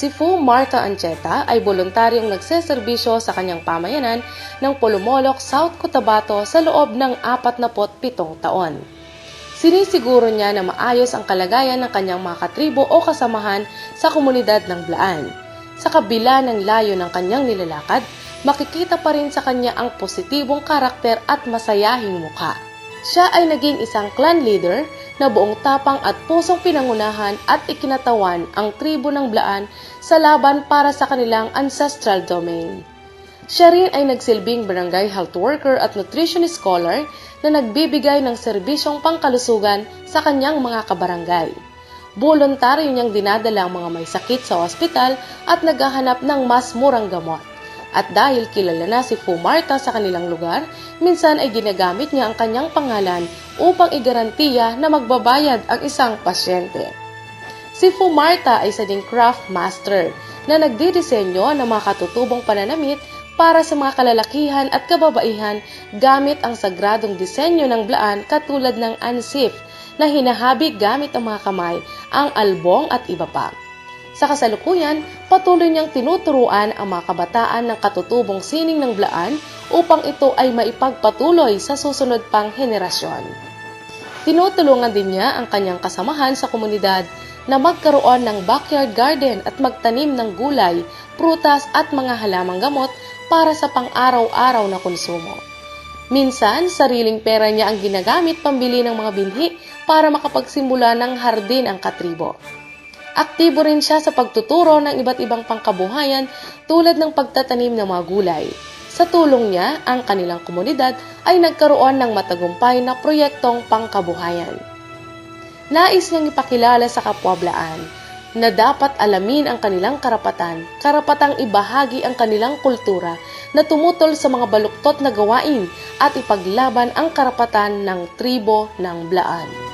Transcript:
Si Fu Marta Ancheta ay voluntaryong nagseserbisyo sa kanyang pamayanan ng Polomolok, South Cotabato sa loob ng 47 taon. Sinisiguro niya na maayos ang kalagayan ng kanyang mga katribo o kasamahan sa komunidad ng Blaan. Sa kabila ng layo ng kanyang nilalakad, makikita pa rin sa kanya ang positibong karakter at masayahing mukha. Siya ay naging isang clan leader na buong tapang at pusong pinangunahan at ikinatawan ang tribo ng Blaan sa laban para sa kanilang ancestral domain. Siya rin ay nagsilbing barangay health worker at nutritionist scholar na nagbibigay ng serbisyong pangkalusugan sa kanyang mga kabarangay. Voluntaryo niyang dinadala ang mga may sakit sa ospital at naghahanap ng mas murang gamot. At dahil kilala na si Fu Marta sa kanilang lugar, minsan ay ginagamit niya ang kanyang pangalan upang igarantiya na magbabayad ang isang pasyente. Si Fu Marta ay isa ding craft master na nagdidisenyo ng mga katutubong pananamit para sa mga kalalakihan at kababaihan gamit ang sagradong disenyo ng blaan katulad ng ansif na hinahabig gamit ang mga kamay, ang albong at iba pa. Sa kasalukuyan, patuloy niyang tinuturuan ang mga kabataan ng katutubong sining ng blaan upang ito ay maipagpatuloy sa susunod pang henerasyon. Tinutulungan din niya ang kanyang kasamahan sa komunidad na magkaroon ng backyard garden at magtanim ng gulay, prutas at mga halamang gamot para sa pang-araw-araw na konsumo. Minsan, sariling pera niya ang ginagamit pambili ng mga binhi para makapagsimula ng hardin ang katribo. Aktibo rin siya sa pagtuturo ng iba't ibang pangkabuhayan tulad ng pagtatanim ng mga gulay. Sa tulong niya, ang kanilang komunidad ay nagkaroon ng matagumpay na proyektong pangkabuhayan. Nais niyang ipakilala sa kapwablaan na dapat alamin ang kanilang karapatan, karapatang ibahagi ang kanilang kultura na tumutol sa mga baluktot na gawain at ipaglaban ang karapatan ng tribo ng Blaan.